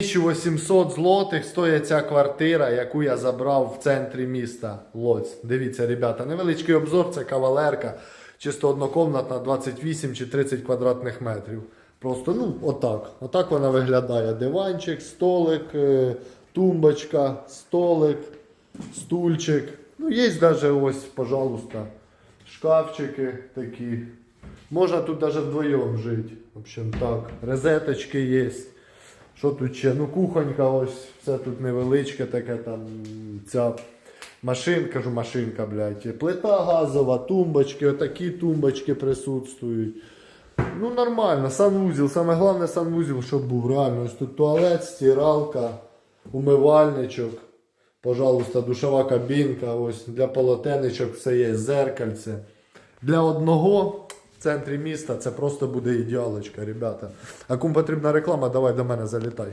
1800 злотих стоїть ця квартира, яку я забрав в центрі міста Лоць. Дивіться, ребята, невеличкий обзор, це кавалерка, чисто однокомнатна, 28 чи 30 квадратних метрів. Просто, ну, отак. Отак вона виглядає. Диванчик, столик, е, тумбочка, столик, стульчик. Ну, є навіть ось, пожалуйста, шкафчики такі. Можна тут навіть вдвоєм жити. В общем, так. Розеточки є. Що тут ще? Ну, кухонька ось, все тут невеличке, таке там ця машинка, кажу, машинка, блядь. Плита газова, тумбочки, отакі тумбочки присутствують. Ну, нормально, санвузел. Саме головне санвузел, щоб був реально. Ось тут туалет, стиралка, умивальничок. Пожалуйста, душова кабінка, ось для полотенечок все є, зеркальце. Для одного в центрі міста це просто буде ідеалочка, ребята. А кому потрібна реклама, давай до мене залітай.